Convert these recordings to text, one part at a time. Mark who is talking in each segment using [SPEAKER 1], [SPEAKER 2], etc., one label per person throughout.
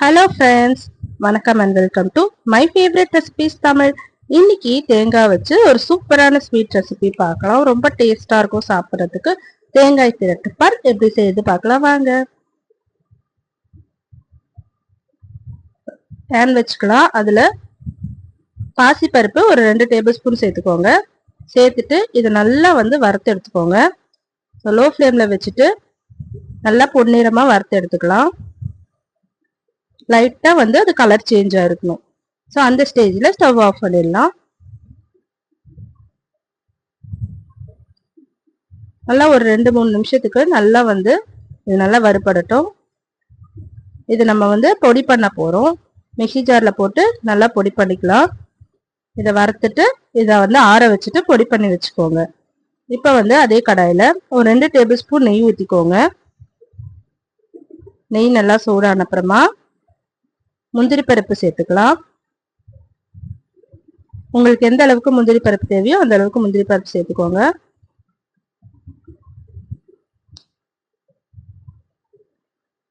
[SPEAKER 1] Hello friends வணக்கம் and welcome to my favourite recipes Tamil. இன்னைக்கு தேங்காய் வச்சு ஒரு சூப்பரான ஸ்வீட் ரெசிபி பார்க்கலாம். ரொம்ப டேஸ்டாக இருக்கும் சாப்பிட்றதுக்கு. தேங்காய் திரட்டு பார் எப்படி செய்து பார்க்கலாம் வாங்க. பேன் வச்சுக்கலாம். அதில் பாசிப்பருப்பு ஒரு ரெண்டு டேபிள் ஸ்பூன் சேர்த்துக்கோங்க. சேர்த்துட்டு இதை நல்லா வந்து வறுத்து எடுத்துக்கோங்க. லோ ஃப்ளேமில் வச்சுட்டு நல்லா பொன்னிறமாக வறுத்து எடுத்துக்கலாம். லைட்டாக வந்து அது கலர் சேஞ்ச் ஆகிருக்கணும் ஸோ அந்த ஸ்டேஜில் ஸ்டவ் ஆஃப் பண்ணிடலாம். நல்லா ஒரு ரெண்டு மூணு நிமிஷத்துக்கு நல்லா வந்து இது நல்லா வறுபடட்டும். இது நம்ம வந்து பொடி பண்ண போகிறோம் மிக்சி ஜாரில் போட்டு நல்லா பொடி பண்ணிக்கலாம். இதை வறுத்துட்டு இதை வந்து ஆற வச்சுட்டு பொடி பண்ணி வச்சுக்கோங்க. இப்போ வந்து அதே கடாயில் ஒரு ரெண்டு டேபிள் ஸ்பூன் நெய் ஊற்றிக்கோங்க நெய் நல்லா சூடான அப்புறமா முந்திரி பருப்பு சேர்த்துக்கலாம். உங்களுக்கு எந்த அளவுக்கு முந்திரி பருப்பு தேவையோ அந்த அளவுக்கு முந்திரி பருப்பு சேர்த்துக்கோங்க.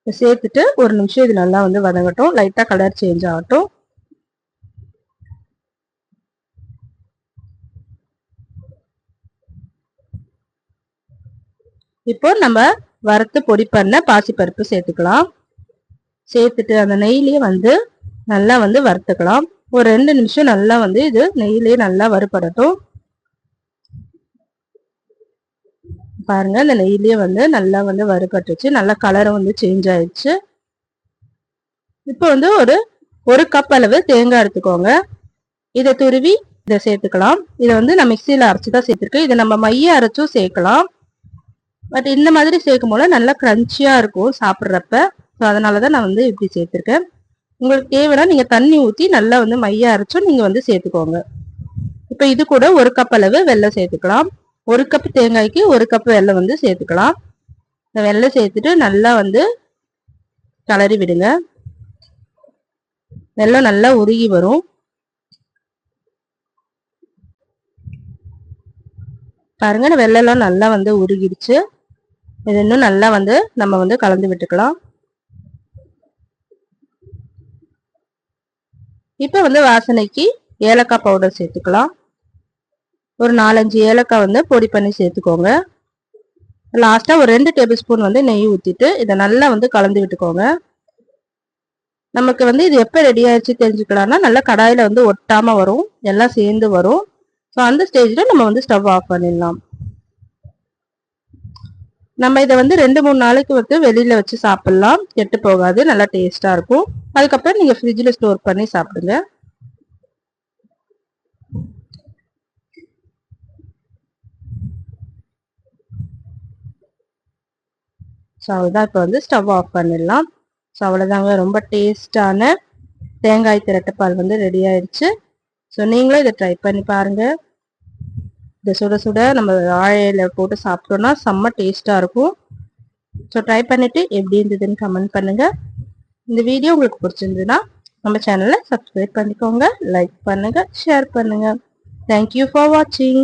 [SPEAKER 1] சேர்த்துட்டு ஒரு நிமிஷம் இது நல்லா வந்து வதங்கட்டும். லைட்டா கலர் சேஞ்ச் ஆகட்டும். இப்போ நம்ம வறுத்து பொடி பண்ண பாசிப்பருப்பு சேர்த்துக்கலாம். சேர்த்துட்டு அந்த நெய்லேயே வந்து நல்லா வந்து வறுத்துக்கலாம். ஒரு ரெண்டு நிமிஷம் நல்லா வந்து இது நெய்லேயே நல்லா வறுபடட்டும். பாருங்க அந்த நெய்லேயே வந்து நல்லா வந்து வறுபட்டுச்சு. நல்லா கலரும் வந்து சேஞ்ச் ஆயிடுச்சு. இப்போ வந்து ஒரு ஒரு கப் அளவு தேங்காய் எடுத்துக்கோங்க. இதை துருவி இதை சேர்த்துக்கலாம். இதை வந்து நான் மிக்சியில் அரைச்சி தான் சேர்த்துருக்கேன். இதை நம்ம மைய அரைச்சும் சேர்க்கலாம். பட் இந்த மாதிரி சேர்க்கும் போல நல்லா க்ரன்ச்சியாக இருக்கும் சாப்பிட்றப்ப. ஸோ அதனால தான் நான் வந்து இப்படி சேர்த்துருக்கேன். உங்களுக்கு தேவைன்னா நீங்கள் தண்ணி ஊற்றி நல்லா வந்து மைய அரைச்சும் நீங்கள் வந்து சேர்த்துக்கோங்க. இப்போ இது கூட ஒரு கப் அளவு வெள்ளம் சேர்த்துக்கலாம். ஒரு கப் தேங்காய்க்கு ஒரு கப் வெள்ளம் வந்து சேர்த்துக்கலாம். இந்த வெள்ளம் சேர்த்துட்டு நல்லா வந்து கலரி விடுங்க. வெள்ளம் நல்லா உருகி வரும். பாருங்க வெள்ளெல்லாம் நல்லா வந்து உருகிடுச்சு. இது இன்னும் நல்லா வந்து நம்ம வந்து கலந்து விட்டுக்கலாம். இப்போ வந்து வாசனைக்கு ஏலக்காய் பவுடர் சேர்த்துக்கலாம். ஒரு நாலஞ்சு ஏலக்காய் வந்து பொடி பண்ணி சேர்த்துக்கோங்க. லாஸ்ட்டாக ஒரு ரெண்டு டேபிள் ஸ்பூன் வந்து நெய் ஊற்றிட்டு இதை நல்லா வந்து கலந்து விட்டுக்கோங்க. நமக்கு வந்து இது எப்போ ரெடி ஆயிடுச்சு தெரிஞ்சுக்கலாம்னா நல்லா கடாயில் வந்து ஒட்டாமல் வரும். எல்லாம் சேர்ந்து வரும். ஸோ அந்த ஸ்டேஜில் நம்ம வந்து ஸ்டவ் ஆஃப் பண்ணிடலாம். நம்ம இதை வந்து ரெண்டு மூணு நாளைக்கு வந்து வெளியில் வச்சு சாப்பிட்லாம். கெட்டு போகாது. நல்லா டேஸ்ட்டாக இருக்கும். அதுக்கப்புறம் நீங்க ஃப்ரிட்ஜில் ஸ்டோர் பண்ணி சாப்பிடுங்க. ஸோ அவ்வளோதான் இப்போ வந்து ஸ்டவ் ஆஃப் பண்ணிடலாம். ஸோ அவ்வளோதாங்க ரொம்ப டேஸ்டான தேங்காய் திரட்டப்பால் வந்து ரெடி ஆயிடுச்சு. ஸோ நீங்களும் இதை ட்ரை பண்ணி பாருங்கள் இதை சுட சுட நம்ம வாழையில போட்டு சாப்பிட்டோன்னா செம்ம டேஸ்ட்டாக இருக்கும். ஸோ ட்ரை பண்ணிவிட்டு எப்படி இருந்ததுன்னு கமெண்ட் பண்ணுங்கள் இந்த வீடியோ உங்களுக்கு பிடிச்சிருந்ததுன்னா நம்ம சேனலை சப்ஸ்கிரைப் பண்ணிக்கோங்க லைக் பண்ணுங்க ஷேர் பண்ணுங்க. தேங்க்யூ ஃபார் வாட்சிங்